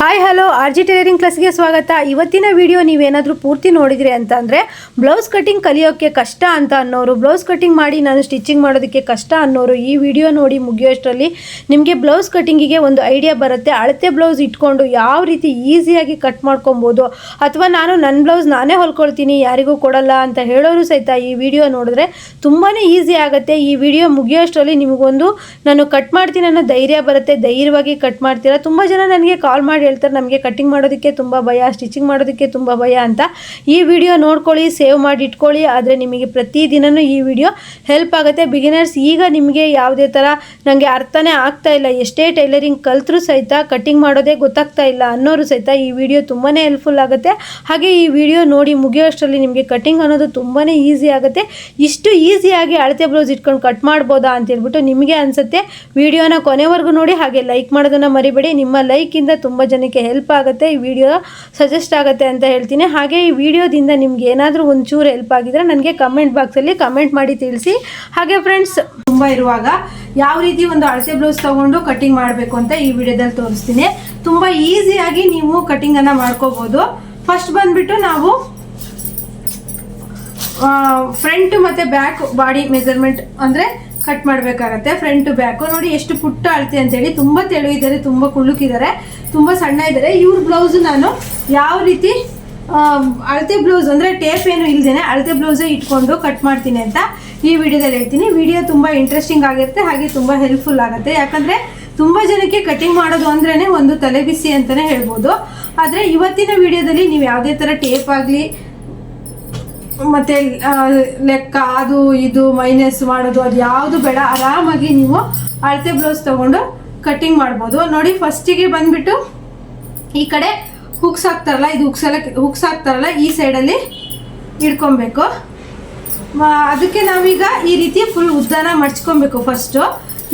Hi hello R G tailoring ಕ್ಲಾಸ್ಗೆ ಸ್ವಾಗತ. ಇವತ್ತಿನ ವಿಡಿಯೋ ನೀವೇನಾದರೂ ಪೂರ್ತಿ ನೋಡಿದ್ರಿ ಅಂತ ಅಂದರೆ ಬ್ಲೌಸ್ ಕಟಿಂಗ್ ಕಲಿಯೋಕ್ಕೆ ಕಷ್ಟ ಅಂತ ಅನ್ನೋರು ಬ್ಲೌಸ್ ಕಟಿಂಗ್ ಮಾಡಿ ನಾನು ಸ್ಟಿಚಿಂಗ್ ಮಾಡೋದಕ್ಕೆ ಕಷ್ಟ ಅನ್ನೋರು ಈ ವಿಡಿಯೋ ನೋಡಿ ಮುಗಿಯೋಷ್ಟರಲ್ಲಿ ನಿಮಗೆ ಬ್ಲೌಸ್ ಕಟಿಂಗಿಗೆ ಒಂದು ಐಡಿಯಾ ಬರುತ್ತೆ. ಅಳತೆ ಬ್ಲೌಸ್ ಇಟ್ಕೊಂಡು ಯಾವ ರೀತಿ ಈಸಿಯಾಗಿ ಕಟ್ ಮಾಡ್ಕೊಬೋದು? ಅಥವಾ ನಾನು ನನ್ನ ಬ್ಲೌಸ್ ನಾನೇ ಹೊಲ್ಕೊಳ್ತೀನಿ, ಯಾರಿಗೂ ಕೊಡಲ್ಲ ಅಂತ ಹೇಳೋರು ಸಹಿತ ಈ ವಿಡಿಯೋ ನೋಡಿದ್ರೆ ತುಂಬಾ ಈಸಿ ಆಗುತ್ತೆ. ಈ ವಿಡಿಯೋ ಮುಗಿಯೋಷ್ಟರಲ್ಲಿ ನಿಮಗೊಂದು ನಾನು ಕಟ್ ಮಾಡ್ತೀನಿ ಅನ್ನೋ ಧೈರ್ಯ ಬರುತ್ತೆ. ಧೈರ್ಯವಾಗಿ ಕಟ್ ಮಾಡ್ತೀರಾ? ತುಂಬ ಜನ ನನಗೆ ಕಾಲ್ ಮಾಡಿ ಹೇಳ್ತಾರೆ, ನಮಗೆ ಕಟ್ಟಿಂಗ್ ಮಾಡೋದಕ್ಕೆ ತುಂಬ ಭಯ ಸ್ಟಿಚಿಂಗ್ ಮಾಡೋದಕ್ಕೆ ತುಂಬ ಭಯ ಅಂತ. ಈ ವಿಡಿಯೋ ನೋಡ್ಕೊಳ್ಳಿ ಸೇವ್ ಮಾಡಿ ಇಟ್ಕೊಳ್ಳಿ. ಆದರೆ ನಿಮಗೆ ಪ್ರತಿದಿನವೂ ಈ ವಿಡಿಯೋ ಹೆಲ್ಪ್ ಆಗುತ್ತೆ. ಬಿಗಿನರ್ಸ್ ಈಗ ನಿಮಗೆ ಯಾವುದೇ ಥರ ನನಗೆ ಅರ್ಥನೇ ಆಗ್ತಾ ಇಲ್ಲ. ಎಷ್ಟೇ ಟೈಲರಿಂಗ್ ಕಲ್ತರೂ ಸಹಿತ ಕಟ್ಟಿಂಗ್ ಮಾಡೋದೇ ಗೊತ್ತಾಗ್ತಾ ಇಲ್ಲ ಅನ್ನೋರು ಸಹಿತ ಈ ವಿಡಿಯೋ ತುಂಬಾ ಹೆಲ್ಪ್ಫುಲ್ ಆಗುತ್ತೆ. ಹಾಗೆ ಈ ವಿಡಿಯೋ ನೋಡಿ ಮುಗಿಯೋಷ್ಟರಲ್ಲಿ ನಿಮಗೆ ಕಟ್ಟಿಂಗ್ ಅನ್ನೋದು ತುಂಬಾ ಈಸಿ ಆಗುತ್ತೆ. ಇಷ್ಟು ಈಸಿಯಾಗಿ ಅಳತೆ ಬ್ಲೌಸ್ ಇಟ್ಕೊಂಡು ಕಟ್ ಮಾಡ್ಬೋದಾ ಅಂತ ಹೇಳ್ಬಿಟ್ಟು ನಿಮಗೆ ಅನಿಸುತ್ತೆ. ವಿಡಿಯೋನ ಕೊನೆವರೆಗೂ ನೋಡಿ, ಹಾಗೆ ಲೈಕ್ ಮಾಡೋದನ್ನು ಮರಿಬೇಡಿ. ನಿಮ್ಮ ಲೈಕಿಂದ ತುಂಬ ಜನಕ್ಕೆ ಹೆಲ್ಪ್ ಆಗುತ್ತೆ, ಈ ವಿಡಿಯೋ ಸಜೆಸ್ಟ್ ಆಗುತ್ತೆ ಅಂತ ಹೇಳ್ತೀನಿ. ಹಾಗೆ ಈ ವಿಡಿಯೋದಿಂದ ನಿಮ್ಗೆ ಏನಾದರೂ ಒಂಚೂರು ಹೆಲ್ಪ್ ಆಗಿದ್ರೆ ನನಗೆ ಕಮೆಂಟ್ ಬಾಕ್ಸಲ್ಲಿ ಕಮೆಂಟ್ ಮಾಡಿ ತಿಳಿಸಿ. ಹಾಗೆ ಫ್ರೆಂಡ್ಸ್ ತುಂಬ ಇರುವಾಗ ಯಾವ ರೀತಿ ಒಂದು ಹಳಸೆ ಬ್ಲೌಸ್ ತಗೊಂಡು ಕಟಿಂಗ್ ಮಾಡಬೇಕು ಅಂತ ಈ ವಿಡಿಯೋದಲ್ಲಿ ತೋರಿಸ್ತೀನಿ. ತುಂಬ ಈಸಿಯಾಗಿ ನೀವು ಕಟಿಂಗನ್ನು ಮಾಡ್ಕೋಬೋದು. ಫಸ್ಟ್ ಬಂದ್ಬಿಟ್ಟು ನಾವು ಫ್ರಂಟ್ ಮತ್ತೆ ಬ್ಯಾಕ್ ಬಾಡಿ ಮೆಜರ್ಮೆಂಟ್ ಅಂದ್ರೆ ಕಟ್ ಮಾಡಬೇಕಾಗತ್ತೆ. ಫ್ರಂಟ್ ಬ್ಯಾಕ್ ನೋಡಿ ಎಷ್ಟು ಪುಟ್ಟ ಅಳತೆ ಅಂತೇಳಿ ತುಂಬಾ ತೆಳು ಇದ್ದಾರೆ ತುಂಬಾ ಕುಳ್ಳುಕಿದ್ದಾರೆ, ತುಂಬಾ ಸಣ್ಣ ಇದ್ದಾರೆ. ಇವ್ರ ಬ್ಲೌಸ್ ನಾನು ಯಾವ ರೀತಿ ಅಳತೆ ಬ್ಲೌಸ್ ಅಂದ್ರೆ ಟೇಪ್ ಏನು ಇಲ್ದೇನೆ ಅಳತೆ ಬ್ಲೌಸೇ ಇಟ್ಕೊಂಡು ಕಟ್ ಮಾಡ್ತೀನಿ ಅಂತ ಈ ವಿಡಿಯೋದಲ್ಲಿ ಹೇಳ್ತೀನಿ. ವಿಡಿಯೋ ತುಂಬಾ ಇಂಟ್ರೆಸ್ಟಿಂಗ್ ಆಗಿರುತ್ತೆ, ಹಾಗೆ ತುಂಬಾ ಹೆಲ್ಪ್ಫುಲ್ ಆಗುತ್ತೆ. ಯಾಕಂದ್ರೆ ತುಂಬಾ ಜನಕ್ಕೆ ಕಟಿಂಗ್ ಮಾಡೋದು ಅಂದ್ರೇ ಒಂದು ತಲೆ ಬಿಸಿ ಅಂತಾನೆ ಹೇಳ್ಬೋದು. ಆದ್ರೆ ಇವತ್ತಿನ ವಿಡಿಯೋದಲ್ಲಿ ನೀವು ಯಾವುದೇ ತರ ಟೇಪ್ ಆಗಲಿ ಮತ್ತೆ ಲೆಕ್ಕ, ಅದು ಇದು ಮೈನಸ್ ಮಾಡೋದು, ಅದು ಯಾವುದು ಬೇಡ. ಆರಾಮಾಗಿ ನೀವು ಅಳತೆ ಬ್ಲೌಸ್ ತಗೊಂಡು ಕಟ್ಟಿಂಗ್ ಮಾಡ್ಬೋದು. ನೋಡಿ ಫಸ್ಟಿಗೆ ಬಂದ್ಬಿಟ್ಟು ಈ ಕಡೆ ಹುಕ್ಸ್ ಹಾಕ್ತಾರಲ್ಲ, ಇದು ಹುಕ್ಸ್ ಎಲ್ಲ ಹುಕ್ಸ್ ಹಾಕ್ತಾರಲ್ಲ, ಈ ಸೈಡಲ್ಲಿ ಇಡ್ಕೊಬೇಕು ಅದಕ್ಕೆ ನಾವೀಗ ಈ ರೀತಿ ಫುಲ್ ಉದ್ದನ ಮಡ್ಚ್ಕೊಬೇಕು ಫಸ್ಟು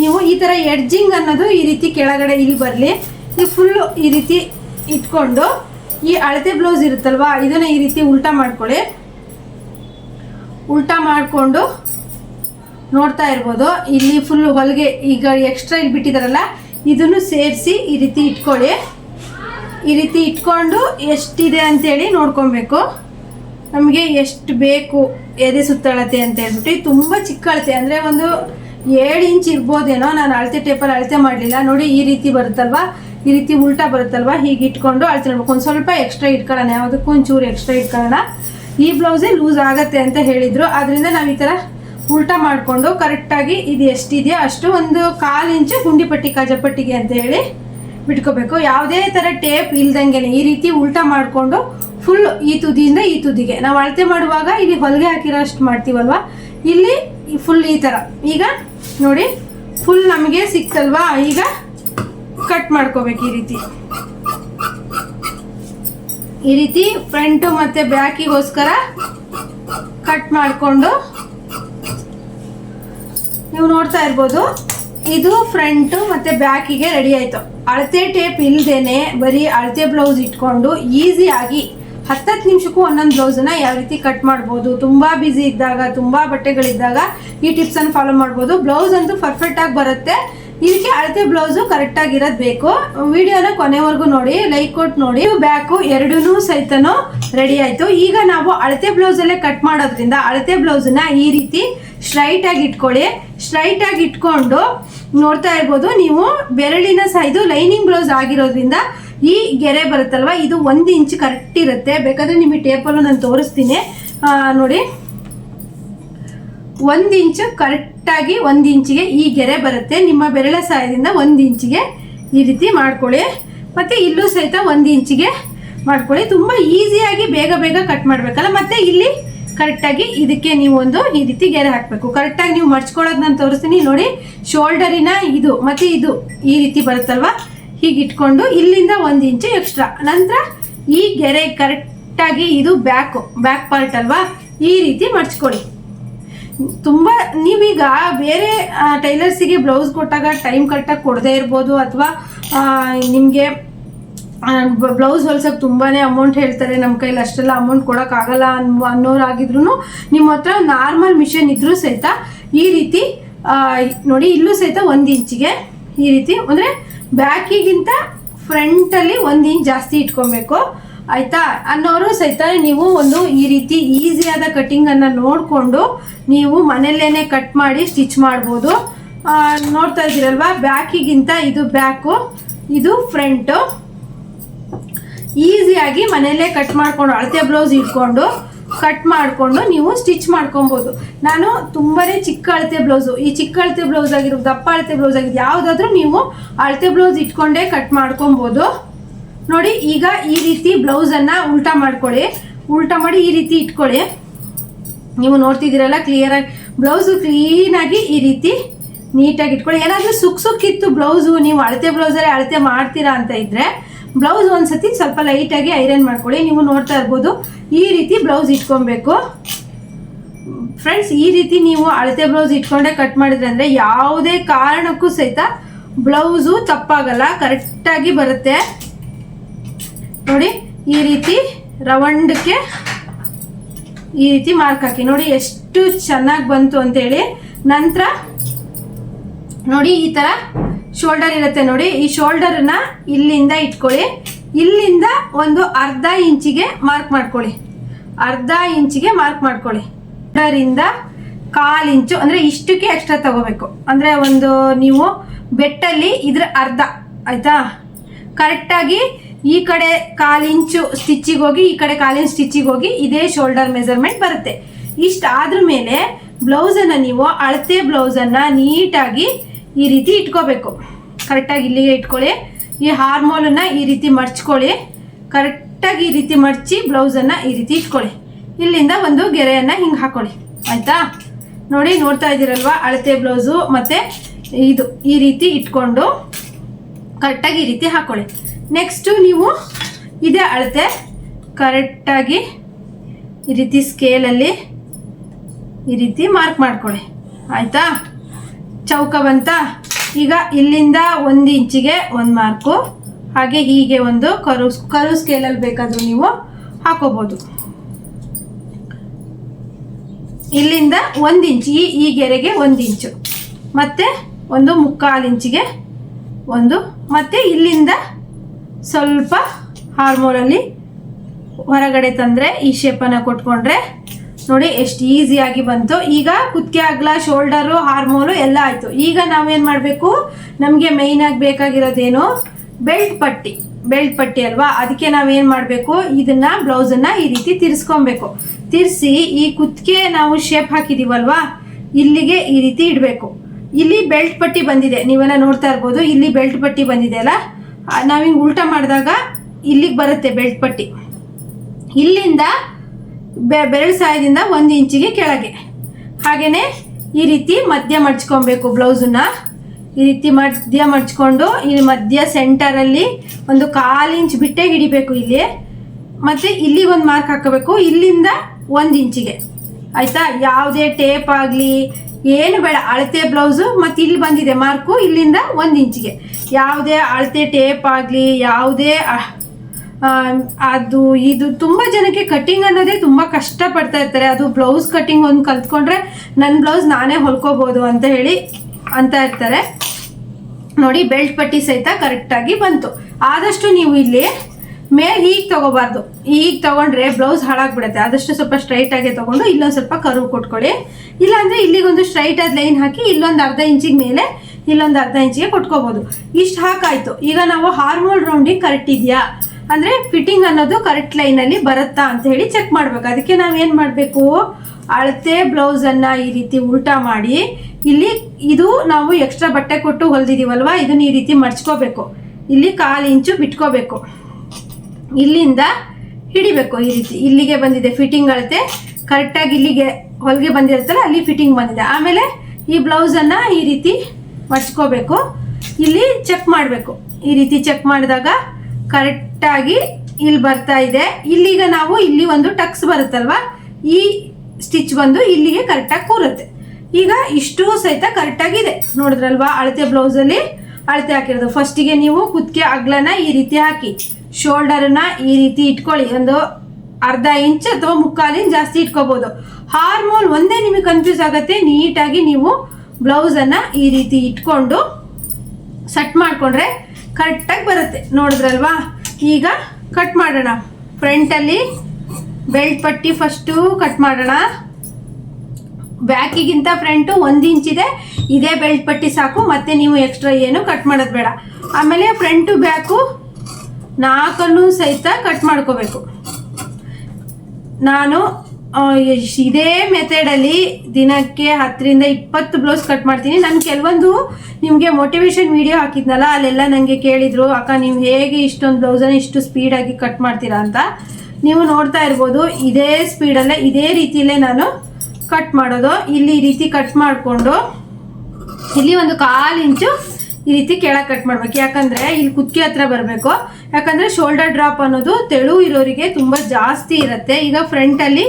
ನೀವು ಈ ಥರ ಎಡ್ಜಿಂಗ್ ಅನ್ನೋದು ಈ ರೀತಿ ಕೆಳಗಡೆ ಇಲ್ಲಿ ಬರಲಿ. ನೀವು ಫುಲ್ಲು ಈ ರೀತಿ ಇಟ್ಕೊಂಡು ಈ ಅಳತೆ ಬ್ಲೌಸ್ ಇರುತ್ತಲ್ವಾ, ಇದನ್ನ ಈ ರೀತಿ ಉಲ್ಟಾ ಮಾಡ್ಕೊಳ್ಳಿ. ಉಲ್ಟಾ ಮಾಡಿಕೊಂಡು ನೋಡ್ತಾ ಇರ್ಬೋದು. ಇಲ್ಲಿ ಫುಲ್ ಹೊಲಿಗೆ ಈಗ ಎಕ್ಸ್ಟ್ರಾ ಇಲ್ಲಿ ಬಿಟ್ಟಿದಾರಲ್ಲ, ಇದನ್ನು ಸೇರಿಸಿ ಈ ರೀತಿ ಇಟ್ಕೊಳ್ಳಿ. ಈ ರೀತಿ ಇಟ್ಕೊಂಡು ಎಷ್ಟಿದೆ ಅಂತೇಳಿ ನೋಡ್ಕೊಬೇಕು. ನಮಗೆ ಎಷ್ಟು ಬೇಕು, ಎದೆ ಸುತ್ತಳತೆ ಅಂತ ಹೇಳ್ಬಿಟ್ಟು ತುಂಬ ಚಿಕ್ಕ ಅಳತೆ, ಅಂದರೆ ಒಂದು ಏಳು ಇಂಚ್ ಇರ್ಬೋದೇನೋ, ನಾನು ಅಳತೆ ಟೇಪಲ್ಲಿ ಅಳತೆ ಮಾಡಲಿಲ್ಲ. ನೋಡಿ, ಈ ರೀತಿ ಬರುತ್ತಲ್ವಾ? ಈ ರೀತಿ ಉಲ್ಟಾ ಬರುತ್ತಲ್ವಾ? ಹೀಗೆ ಇಟ್ಕೊಂಡು ಅಳತೆ ನೋಡ್ಬೇಕು ಒಂದು ಸ್ವಲ್ಪ ಎಕ್ಸ್ಟ್ರಾ ಇಟ್ಕೊಳ್ಳೋಣ, ಯಾವುದಕ್ಕೂ ಒಂಚೂರು ಎಕ್ಸ್ಟ್ರಾ ಇಟ್ಕೊಳ್ಳೋಣ. ಈ ಬ್ಲೌಸೇ ಲೂಸ್ ಆಗತ್ತೆ ಅಂತ ಹೇಳಿದ್ರು. ಅದರಿಂದ ನಾವು ಈ ಥರ ಉಲ್ಟಾ ಮಾಡಿಕೊಂಡು ಕರೆಕ್ಟಾಗಿ ಇದು ಎಷ್ಟಿದೆಯೋ ಅಷ್ಟು ಒಂದು ಕಾಲು ಇಂಚು ಗುಂಡಿ ಪಟ್ಟಿ ಕಾಜಪಟ್ಟಿಗೆ ಅಂತ ಹೇಳಿ ಬಿಟ್ಕೋಬೇಕು. ಯಾವುದೇ ಥರ ಟೇಪ್ ಇಲ್ದಂಗೆ ಈ ರೀತಿ ಉಲ್ಟಾ ಮಾಡಿಕೊಂಡು ಫುಲ್ ಈ ತುದಿಯಿಂದ ಈ ತುದಿಗೆ. ನಾವು ಅಳತೆ ಮಾಡುವಾಗ ಇಲ್ಲಿ ಹೊಲಿಗೆ ಹಾಕಿರೋ ಅಷ್ಟು ಮಾಡ್ತೀವಲ್ವಾ? ಇಲ್ಲಿ ಫುಲ್ ಈ ಥರ ಈಗ ನೋಡಿ ಫುಲ್ ನಮಗೆ ಸಿಕ್ತಲ್ವಾ? ಈಗ ಕಟ್ ಮಾಡ್ಕೋಬೇಕು ಈ ರೀತಿ. ಈ ರೀತಿ ಫ್ರಂಟು ಮತ್ತೆ ಬ್ಯಾಕಿಗೋಸ್ಕರ ಕಟ್ ಮಾಡಿಕೊಂಡು ನೀವು ನೋಡ್ತಾ ಇರ್ಬೋದು. ಇದು ಫ್ರಂಟು ಮತ್ತೆ ಬ್ಯಾಕಿಗೆ ರೆಡಿ ಆಯ್ತು. ಅಳತೆ ಟೇಪ್ ಇಲ್ದೇನೆ ಬರೀ ಅಳತೆ ಬ್ಲೌಸ್ ಇಟ್ಕೊಂಡು ಈಸಿಯಾಗಿ ಹತ್ತತ್ತು ನಿಮಿಷಕ್ಕೂ ಒಂದೊಂದು ಬ್ಲೌಸನ್ನ ಯಾವ ರೀತಿ ಕಟ್ ಮಾಡ್ಬೋದು. ತುಂಬಾ ಬ್ಯುಸಿ ಇದ್ದಾಗ, ತುಂಬಾ ಬಟ್ಟೆಗಳಿದ್ದಾಗ ಈ ಟಿಪ್ಸ್ ಅನ್ನು ಫಾಲೋ ಮಾಡ್ಬೋದು. ಬ್ಲೌಸ್ ಅಂತೂ ಪರ್ಫೆಕ್ಟ್ ಆಗಿ ಬರುತ್ತೆ. ಇದಕ್ಕೆ ಅಳತೆ ಬ್ಲೌಸು ಕರೆಕ್ಟ್ ಆಗಿರೋದ್ ಬೇಕು. ವಿಡಿಯೋನ ಕೊನೆವರೆಗೂ ನೋಡಿ ಲೈಕ್ ಕೊಟ್ಟು ನೋಡಿ. ಬ್ಯಾಕು ಎರಡೂ ಸಹಿತನೂ ರೆಡಿ ಆಯ್ತು. ಈಗ ನಾವು ಅಳತೆ ಬ್ಲೌಸ್ ಅಲ್ಲೇ ಕಟ್ ಮಾಡೋದ್ರಿಂದ ಅಳತೆ ಬ್ಲೌಸ್ನ ಈ ರೀತಿ ಸ್ಟ್ರೈಟ್ ಆಗಿ ಇಟ್ಕೊಳ್ಳಿ. ಸ್ಟ್ರೈಟ್ ಆಗಿ ಇಟ್ಕೊಂಡು ನೋಡ್ತಾ ಇರ್ಬೋದು, ನೀವು ಬೆರಳಿನ ಸಹ ಇದು ಲೈನಿಂಗ್ ಬ್ಲೌಸ್ ಆಗಿರೋದ್ರಿಂದ ಈ ಗೆರೆ ಬರುತ್ತಲ್ವ, ಇದು ಒಂದು ಇಂಚ್ ಕರೆಕ್ಟ್ ಇರುತ್ತೆ. ಬೇಕಾದ್ರೆ ನಿಮಗೆ ಟೇಪಲ್ಲೂ ನಾನು ತೋರಿಸ್ತೀನಿ. ನೋಡಿ. ಒಂದು ಇಂಚು ಕರೆಕ್ಟಾಗಿ ಒಂದು ಇಂಚಿಗೆ ಈ ಗೆರೆ ಬರುತ್ತೆ. ನಿಮ್ಮ ಬೆರಳ ಸಹಾಯದಿಂದ ಒಂದು ಇಂಚಿಗೆ ಈ ರೀತಿ ಮಾಡ್ಕೊಳ್ಳಿ. ಮತ್ತು ಇಲ್ಲೂ ಸಹಿತ ಒಂದು ಇಂಚಿಗೆ ಮಾಡ್ಕೊಳ್ಳಿ. ತುಂಬ ಈಸಿಯಾಗಿ ಬೇಗ ಬೇಗ ಕಟ್ ಮಾಡಬೇಕಲ್ಲ. ಮತ್ತು ಇಲ್ಲಿ ಕರೆಕ್ಟಾಗಿ ಇದಕ್ಕೆ ನೀವು ಒಂದು ಈ ರೀತಿ ಗೆರೆ ಹಾಕಬೇಕು. ಕರೆಕ್ಟಾಗಿ ನೀವು ಮಡ್ಚ್ಕೊಳ್ಳೋದು ನಾನು ತೋರಿಸ್ತೀನಿ. ನೋಡಿ, ಶೋಲ್ಡರಿನ ಇದು, ಮತ್ತು ಇದು ಈ ರೀತಿ ಬರುತ್ತಲ್ವಾ? ಹೀಗೆ ಇಟ್ಕೊಂಡು ಇಲ್ಲಿಂದ ಒಂದು ಇಂಚು ಎಕ್ಸ್ಟ್ರಾ ನಂತರ ಈ ಗೆರೆ ಕರೆಕ್ಟಾಗಿ ಇದು ಬ್ಯಾಕು ಬ್ಯಾಕ್ ಪಾರ್ಟ್ ಅಲ್ವಾ? ಈ ರೀತಿ ಮಡ್ಚ್ಕೊಳ್ಳಿ ತುಂಬ, ನೀವೀಗ ಬೇರೆ ಟೈಲರ್ಸಿಗೆ ಬ್ಲೌಸ್ ಕೊಟ್ಟಾಗ ಟೈಮ್ ಕರೆಕ್ಟಾಗಿ ಕೊಡದೇ ಇರ್ಬೋದು ಅಥವಾ ನಿಮಗೆ ಬ್ಲೌಸ್ ಹೊಲ್ಸಕ್ಕೆ ತುಂಬಾ ಅಮೌಂಟ್ ಹೇಳ್ತಾರೆ ನಮ್ಮ ಕೈಲಿ ಅಷ್ಟೆಲ್ಲ ಅಮೌಂಟ್ ಕೊಡೋಕ್ಕಾಗಲ್ಲ ಆಗಲ್ಲ ಅನ್ನೋರಾಗಿದ್ರು ನಿಮ್ಮ ಹತ್ರ ನಾರ್ಮಲ್ ಮಿಷನ್ ಇದ್ರೂ ಸಹಿತ ಈ ರೀತಿ ನೋಡಿ ಇಲ್ಲೂ ಸಹಿತ ಒಂದು ಇಂಚಿಗೆ ಈ ರೀತಿ, ಅಂದರೆ ಬ್ಯಾಕಿಗಿಂತ ಫ್ರಂಟಲ್ಲಿ ಒಂದು ಇಂಚ್ ಜಾಸ್ತಿ ಇಟ್ಕೊಬೇಕು. ಆಯ್ತಾ? ಅನ್ನೋರು ಸಹಿತ ನೀವು ಒಂದು ಈ ರೀತಿ ಈಸಿಯಾದ ಕಟ್ಟಿಂಗನ್ನು ನೋಡಿಕೊಂಡು ನೀವು ಮನೆಯಲ್ಲೇನೆ ಕಟ್ ಮಾಡಿ ಸ್ಟಿಚ್ ಮಾಡ್ಬೋದು. ನೋಡ್ತಾ ಇದ್ದೀರಲ್ವಾ? ಬ್ಯಾಕಿಗಿಂತ ಇದು ಬ್ಯಾಕು, ಇದು ಫ್ರಂಟು ಈಸಿಯಾಗಿ ಮನೆಯಲ್ಲೇ ಕಟ್ ಮಾಡ್ಕೊಂಡು, ಅಳತೆ ಬ್ಲೌಸ್ ಇಟ್ಕೊಂಡು ಕಟ್ ಮಾಡಿಕೊಂಡು ನೀವು ಸ್ಟಿಚ್ ಮಾಡ್ಕೊಬೋದು. ನಾನು ತುಂಬಾ ಚಿಕ್ಕ ಅಳತೆ ಬ್ಲೌಸು ಈ ಚಿಕ್ಕ ಅಳತೆ ಬ್ಲೌಸ್ ಆಗಿರೋ ದಪ್ಪ ಅಳತೆ ಬ್ಲೌಸ್ ಆಗಿದ್ದು ಯಾವುದಾದ್ರೂ ನೀವು ಅಳತೆ ಬ್ಲೌಸ್ ಇಟ್ಕೊಂಡೇ ಕಟ್ ಮಾಡ್ಕೊಬೋದು. ನೋಡಿ, ಈಗ ಈ ರೀತಿ ಬ್ಲೌಸನ್ನು ಉಲ್ಟಾ ಮಾಡ್ಕೊಳ್ಳಿ. ಉಲ್ಟಾ ಮಾಡಿ ಈ ರೀತಿ ಇಟ್ಕೊಳ್ಳಿ. ನೀವು ನೋಡ್ತಿದ್ದೀರಲ್ಲ ಕ್ಲಿಯರಾಗಿ ಬ್ಲೌಸು ಕ್ಲೀನಾಗಿ ಈ ರೀತಿ ನೀಟಾಗಿ ಇಟ್ಕೊಳ್ಳಿ. ಏನಾದರೂ ಸುಕ್ ಸುಕ್ಕಿತ್ತು ಬ್ಲೌಸು ನೀವು ಅಳತೆ ಬ್ಲೌಸಲ್ಲಿ ಅಳತೆ ಮಾಡ್ತೀರಾ ಅಂತ ಇದ್ರೆ ಬ್ಲೌಸ್ ಒಂದ್ಸತಿ ಸ್ವಲ್ಪ ಲೈಟಾಗಿ ಐರನ್ ಮಾಡ್ಕೊಳ್ಳಿ. ನೀವು ನೋಡ್ತಾ ಇರ್ಬೋದು, ಈ ರೀತಿ ಬ್ಲೌಸ್ ಇಟ್ಕೊಬೇಕು. ಫ್ರೆಂಡ್ಸ್ ಈ ರೀತಿ ನೀವು ಅಳತೆ ಬ್ಲೌಸ್ ಇಟ್ಕೊಂಡೆ ಕಟ್ ಮಾಡಿದ್ರೆ ಅಂದರೆ ಯಾವುದೇ ಕಾರಣಕ್ಕೂ ಸಹಿತ ಬ್ಲೌಸು ತಪ್ಪಾಗಲ್ಲ ಕರೆಕ್ಟಾಗಿ ಬರುತ್ತೆ. ನೋಡಿ, ಈ ರೀತಿ ರವಂಡಕ್ಕೆ ಈ ರೀತಿ ಮಾರ್ಕ್ ಹಾಕಿ. ನೋಡಿ, ಎಷ್ಟು ಚೆನ್ನಾಗಿ ಬಂತು ಅಂತೇಳಿ. ನಂತರ ನೋಡಿ, ಈ ತರ ಶೋಲ್ಡರ್ ಇರುತ್ತೆ ನೋಡಿ. ಈ ಶೋಲ್ಡರ್ನ ಇಲ್ಲಿಂದ ಇಟ್ಕೊಳ್ಳಿ. ಇಲ್ಲಿಂದ ಒಂದು ಅರ್ಧ ಇಂಚಿಗೆ ಮಾರ್ಕ್ ಮಾಡ್ಕೊಳ್ಳಿ. ಅರ್ಧ ಇಂಚಿಗೆ ಮಾರ್ಕ್ ಮಾಡ್ಕೊಳ್ಳಿ. ಶೋಲ್ಡರಿಂದ ಕಾಲು ಇಂಚು, ಅಂದ್ರೆ ಇಷ್ಟಕ್ಕೆ ಎಕ್ಸ್ಟ್ರಾ ತಗೋಬೇಕು. ಅಂದ್ರೆ ಒಂದು ನೀವು ಬೆಟ್ಟಲ್ಲಿ ಇದ್ರ ಅರ್ಧ, ಆಯಿತಾ? ಕರೆಕ್ಟಾಗಿ ಈ ಕಡೆ ಕಾಲಿಂಚು ಸ್ಟಿಚ್ಚಿಗೆ ಹೋಗಿ, ಈ ಕಡೆ ಕಾಲಿನ ಸ್ಟಿಚ್ಚಿಗೆ ಹೋಗಿ ಇದೇ ಶೋಲ್ಡರ್ ಮೆಜರ್ಮೆಂಟ್ ಬರುತ್ತೆ. ಇಷ್ಟ ಆದ್ರ ಮೇಲೆ ಬ್ಲೌಸನ್ನು ನೀವು ಅಳತೆ ಬ್ಲೌಸನ್ನು ನೀಟಾಗಿ ಈ ರೀತಿ ಇಟ್ಕೋಬೇಕು. ಕರೆಕ್ಟಾಗಿ ಇಲ್ಲಿಗೆ ಇಟ್ಕೊಳ್ಳಿ. ಈ ಹಾರ್ಮೋಲನ್ನ ಈ ರೀತಿ ಮಡ್ಚ್ಕೊಳ್ಳಿ ಕರೆಕ್ಟಾಗಿ ಈ ರೀತಿ ಮಡ್ಚಿ ಬ್ಲೌಸನ್ನು ಈ ರೀತಿ ಇಟ್ಕೊಳ್ಳಿ. ಇಲ್ಲಿಂದ ಒಂದು ಗೆರೆಯನ್ನು ಹಿಂಗೆ ಹಾಕೊಳ್ಳಿ. ಆಯ್ತಾ? ನೋಡಿ, ನೋಡ್ತಾ ಇದ್ದೀರಲ್ವಾ? ಅಳತೆ ಬ್ಲೌಸು ಮತ್ತು ಇದು ಈ ರೀತಿ ಇಟ್ಕೊಂಡು ಕರೆಕ್ಟಾಗಿ ಈ ರೀತಿ ಹಾಕೊಳ್ಳಿ. ನೆಕ್ಸ್ಟು ನೀವು ಇದೇ ಅಳತೆ ಕರೆಕ್ಟಾಗಿ ಈ ರೀತಿ ಸ್ಕೇಲಲ್ಲಿ ಈ ರೀತಿ ಮಾರ್ಕ್ ಮಾಡ್ಕೊಳ್ಳಿ ಆಯಿತಾ? ಚೌಕ ಬಂತ? ಈಗ ಇಲ್ಲಿಂದ ಒಂದು ಇಂಚಿಗೆ ಒಂದು ಮಾರ್ಕು ಹಾಗೆ ಹೀಗೆ ಒಂದು ಕರು ಕರು ಸ್ಕೇಲಲ್ಲಿ ಬೇಕಾದರೂ ನೀವು ಹಾಕೋಬೋದು. ಇಲ್ಲಿಂದ ಒಂದು ಇಂಚು, ಈ ಈ ಗೆರೆಗೆ ಒಂದು ಇಂಚು. ಮತ್ತೆ ಒಂದು ಮುಕ್ಕಾಲು ಇಂಚಿಗೆ ಒಂದು, ಮತ್ತೆ ಇಲ್ಲಿಂದ ಸ್ವಲ್ಪ ಹಾರ್ಮೋನಲ್ಲಿ ಹೊರಗಡೆ ತಂದರೆ ಈ ಶೇಪನ್ನು ಕೊಟ್ಕೊಂಡ್ರೆ ನೋಡಿ ಎಷ್ಟು ಈಸಿಯಾಗಿ ಬಂತು. ಈಗ ಕುತ್ತಿಗೆ ಅಗ್ಲ ಶೋಲ್ಡರು ಹಾರ್ಮೋನು ಎಲ್ಲ ಆಯಿತು. ಈಗ ನಾವೇನು ಮಾಡಬೇಕು? ನಮಗೆ ಮೇಯ್ನಾಗಿ ಬೇಕಾಗಿರೋದೇನು? ಬೆಲ್ಟ್ ಪಟ್ಟಿ. ಬೆಲ್ಟ್ ಪಟ್ಟಿ ಅಲ್ವಾ? ಅದಕ್ಕೆ ನಾವೇನು ಮಾಡಬೇಕು? ಇದನ್ನು ಬ್ಲೌಸನ್ನು ಈ ರೀತಿ ತಿರ್ಸ್ಕೊಬೇಕು. ತಿರ್ಸಿ ಈ ಕುತ್ತಿಗೆ ನಾವು ಶೇಪ್ ಹಾಕಿದ್ದೀವಲ್ವಾ ಇಲ್ಲಿಗೆ ಈ ರೀತಿ ಇಡಬೇಕು. ಇಲ್ಲಿ ಬೆಲ್ಟ್ ಪಟ್ಟಿ ಬಂದಿದೆ. ನೀವೆಲ್ಲ ನೋಡ್ತಾ ಇರ್ಬೋದು, ಇಲ್ಲಿ ಬೆಲ್ಟ್ ಪಟ್ಟಿ ಬಂದಿದೆ ಅಲ್ಲ? ನಾವ್ ಹಿಂಗ್ ಉಲ್ಟಾ ಮಾಡಿದಾಗ ಇಲ್ಲಿಗೆ ಬರುತ್ತೆ ಬೆಲ್ಟ್ ಪಟ್ಟಿ. ಇಲ್ಲಿಂದ ಬೆ, ಬೆರಳು ಸಾಯದಿಂದ ಒಂದು ಇಂಚಿಗೆ ಕೆಳಗೆ. ಹಾಗೆಯೇ ಈ ರೀತಿ ಮಧ್ಯ ಮಡ್ಚ್ಕೊಬೇಕು ಬ್ಲೌಸನ್ನ. ಈ ರೀತಿ ಮಧ್ಯ ಮಡ್ಚ್ಕೊಂಡು ಇಲ್ಲಿ ಮಧ್ಯ ಸೆಂಟರಲ್ಲಿ ಒಂದು ಕಾಲು ಇಂಚ್ ಬಿಟ್ಟೆ ಹಿಡಿಬೇಕು ಇಲ್ಲಿ. ಮತ್ತು ಇಲ್ಲಿಗೆ ಒಂದು ಮಾರ್ಕ್ ಹಾಕಬೇಕು. ಇಲ್ಲಿಂದ ಒಂದು ಇಂಚಿಗೆ. ಆಯಿತಾ? ಯಾವುದೇ ಟೇಪ್ ಆಗಲಿ, ಏನು ಬೇಡ. ಅಳತೆ ಬ್ಲೌಸು ಮತ್ತು ಇಲ್ಲಿ ಬಂದಿದೆ ಮಾರ್ಕು ಇಲ್ಲಿಂದ ಒಂದು ಇಂಚಿಗೆ. ಯಾವುದೇ ಅಳತೆ ಟೇಪ್ ಆಗಲಿ, ಯಾವುದೇ ಅದು, ಇದು ತುಂಬ ಜನಕ್ಕೆ ಕಟಿಂಗ್ ಅನ್ನೋದೇ ತುಂಬ ಕಷ್ಟ ಪಡ್ತಾ ಇರ್ತಾರೆ. ಅದು ಬ್ಲೌಸ್ ಕಟಿಂಗ್ ಒಂದು ಕಲ್ತ್ಕೊಂಡ್ರೆ ನನ್ನ ಬ್ಲೌಸ್ ನಾನೇ ಹೊಲ್ಕೋಬೋದು ಅಂತ ಹೇಳಿ ಅಂತ ಇರ್ತಾರೆ. ನೋಡಿ ಬೆಲ್ಟ್ ಪಟ್ಟಿ ಸಹಿತ ಕರೆಕ್ಟಾಗಿ ಬಂತು. ಆದಷ್ಟು ನೀವು ಇಲ್ಲಿ ಮೇಲೆ ಹೀಗೆ ತಗೋಬಾರ್ದು. ಈಗ ತಗೊಂಡ್ರೆ ಬ್ಲೌಸ್ ಹಾಳಾಗ್ಬಿಡುತ್ತೆ. ಆದಷ್ಟು ಸ್ವಲ್ಪ ಸ್ಟ್ರೈಟ್ ಆಗಿ ತಗೊಂಡು ಇಲ್ಲೊಂದು ಸ್ವಲ್ಪ ಕರು ಕೊಟ್ಕೊಳ್ಳಿ ಇಲ್ಲಾಂದ್ರೆ ಇಲ್ಲಿಗೊಂದು ಸ್ಟ್ರೈಟ್ ಆದ ಲೈನ್ ಹಾಕಿ ಇಲ್ಲೊಂದು ಅರ್ಧ ಇಂಚಿಗೆ ಮೇಲೆ ಇಲ್ಲೊಂದು ಅರ್ಧ ಇಂಚಿಗೆ ಕೊಟ್ಕೋಬಹುದು ಇಷ್ಟು ಹಾಕಾಯ್ತು. ಈಗ ನಾವು ಹಾರ್ಮೋಲ್ ರೌಂಡಿಂಗ್ ಕರೆಕ್ಟ್ ಇದೆಯಾ? ಅಂದ್ರೆ ಫಿಟ್ಟಿಂಗ್ ಅನ್ನೋದು ಕರೆಕ್ಟ್ ಲೈನಲ್ಲಿ ಬರುತ್ತಾ ಅಂತ ಹೇಳಿ ಚೆಕ್ ಮಾಡ್ಬೇಕು. ಅದಕ್ಕೆ ನಾವೇನು ಮಾಡಬೇಕು? ಅಳತೆ ಬ್ಲೌಸ್ ಅನ್ನ ಈ ರೀತಿ ಉಲ್ಟಾ ಮಾಡಿ ಇಲ್ಲಿ ಇದು ನಾವು ಎಕ್ಸ್ಟ್ರಾ ಬಟ್ಟೆ ಕೊಟ್ಟು ಹೊಲ್ದಿದೀವಲ್ವಾ? ಇದನ್ನ ಈ ರೀತಿ ಮಡ್ಚ್ಕೋಬೇಕು ಇಲ್ಲಿ ಕಾಲು ಇಂಚು ಬಿಟ್ಕೋಬೇಕು. ಇಲ್ಲಿಂದ ಹಿಡಿಬೇಕು ಈ ರೀತಿ. ಇಲ್ಲಿಗೆ ಬಂದಿದೆ ಫಿಟ್ಟಿಂಗ್ ಅಳತೆ. ಕರೆಕ್ಟಾಗಿ ಇಲ್ಲಿಗೆ ಹೊಲಿಗೆ ಬಂದಿರುತ್ತಲ್ಲ, ಅಲ್ಲಿ ಫಿಟ್ಟಿಂಗ್ ಬಂದಿದೆ. ಆಮೇಲೆ ಈ ಬ್ಲೌಸನ್ನು ಈ ರೀತಿ ಮಡ್ಚ್ಕೋಬೇಕು ಇಲ್ಲಿ ಚೆಕ್ ಮಾಡಬೇಕು. ಈ ರೀತಿ ಚೆಕ್ ಮಾಡಿದಾಗ ಕರೆಕ್ಟಾಗಿ ಇಲ್ಲಿ ಬರ್ತಾ ಇದೆ. ಇಲ್ಲಿಗ ನಾವು ಇಲ್ಲಿ ಒಂದು ಟಕ್ಸ್ ಬರುತ್ತಲ್ವಾ? ಈ ಸ್ಟಿಚ್ ಬಂದು ಇಲ್ಲಿಗೆ ಕರೆಕ್ಟಾಗಿ ಕೂರುತ್ತೆ. ಈಗ ಇಷ್ಟು ಸಹಿತ ಕರೆಕ್ಟಾಗಿದೆ ನೋಡಿದ್ರಲ್ವಾ, ಅಳತೆ ಬ್ಲೌಸಲ್ಲಿ ಅಳತೆ ಹಾಕಿರೋದು. ಫಸ್ಟಿಗೆ ನೀವು ಕುತ್ತಿಗೆ ಅಗ್ಲನ ಈ ರೀತಿ ಹಾಕಿ. ಶೋಲ್ಡರ್ನ ಈ ರೀತಿ ಇಟ್ಕೊಳ್ಳಿ. ಒಂದು ಅರ್ಧ ಇಂಚ್ ಅಥವಾ ಮುಕ್ಕಾಲು ಇಂಚ್ ಜಾಸ್ತಿ ಇಟ್ಕೋಬಹುದು ಹಾರ್ಮೋನ್ ಒಂದೇ ನಿಮಗೆ ಕನ್ಫ್ಯೂಸ್ ಆಗುತ್ತೆ. ನೀಟಾಗಿ ನೀವು ಬ್ಲೌಸನ್ನು ಈ ರೀತಿ ಇಟ್ಕೊಂಡು ಸೆಟ್ ಮಾಡಿಕೊಂಡ್ರೆ ಕರೆಕ್ಟಾಗಿ ಬರುತ್ತೆ. ನೋಡಿದ್ರಲ್ವಾ? ಈಗ ಕಟ್ ಮಾಡೋಣ. ಫ್ರಂಟಲ್ಲಿ ಬೆಲ್ಟ್ ಪಟ್ಟಿ ಫಸ್ಟು ಕಟ್ ಮಾಡೋಣ. ಬ್ಯಾಕಿಗಿಂತ ಫ್ರಂಟು ಒಂದು ಇಂಚ್ ಇದೆ. ಇದೇ ಬೆಲ್ಟ್ ಪಟ್ಟಿ ಸಾಕು. ಮತ್ತೆ ನೀವು ಎಕ್ಸ್ಟ್ರಾ ಏನು ಕಟ್ ಮಾಡೋದು ಬೇಡ. ಆಮೇಲೆ ಫ್ರಂಟು ಬ್ಯಾಕು ನಾಲ್ಕನ್ನು ಸಹಿತ ಕಟ್ ಮಾಡ್ಕೋಬೇಕು. ನಾನು ಇದೇ ಮೆಥಡಲ್ಲಿ ದಿನಕ್ಕೆ ಹತ್ತರಿಂದ ಇಪ್ಪತ್ತು ಬ್ಲೌಸ್ ಕಟ್ ಮಾಡ್ತೀನಿ. ನಾನು ಕೆಲವೊಂದು ನಿಮಗೆ ಮೋಟಿವೇಶನ್ ವಿಡಿಯೋ ಹಾಕಿದ್ನಲ್ಲ, ಅಲ್ಲೆಲ್ಲ ನನಗೆ ಕೇಳಿದರು, ಅಕ್ಕ, ನೀವು ಹೇಗೆ ಇಷ್ಟೊಂದು ಬ್ಲೌಸನ್ನು ಇಷ್ಟು ಸ್ಪೀಡಾಗಿ ಕಟ್ ಮಾಡ್ತೀರಾ ಅಂತ? ನೀವು ನೋಡ್ತಾ ಇರ್ಬೋದು, ಇದೇ ಸ್ಪೀಡಲ್ಲೇ ಇದೇ ರೀತಿಯಲ್ಲೇ ನಾನು ಕಟ್ ಮಾಡೋದು. ಇಲ್ಲಿ ಈ ರೀತಿ ಕಟ್ ಮಾಡಿಕೊಂಡು, ಇಲ್ಲಿ ಒಂದು ಕಾಲು ಇಂಚು ಈ ರೀತಿ ಕೆಳಗೆ ಕಟ್ ಮಾಡ್ಬೇಕು. ಯಾಕಂದ್ರೆ ಇಲ್ಲಿ ಕುತ್ತಿಗೆ ಹತ್ರ ಬರಬೇಕು. ಯಾಕಂದ್ರೆ ಶೋಲ್ಡರ್ ಡ್ರಾಪ್ ಅನ್ನೋದು ತೆಳು ಇರೋರಿಗೆ ತುಂಬಾ ಜಾಸ್ತಿ ಇರುತ್ತೆ. ಈಗ ಫ್ರಂಟ್ ಅಲ್ಲಿ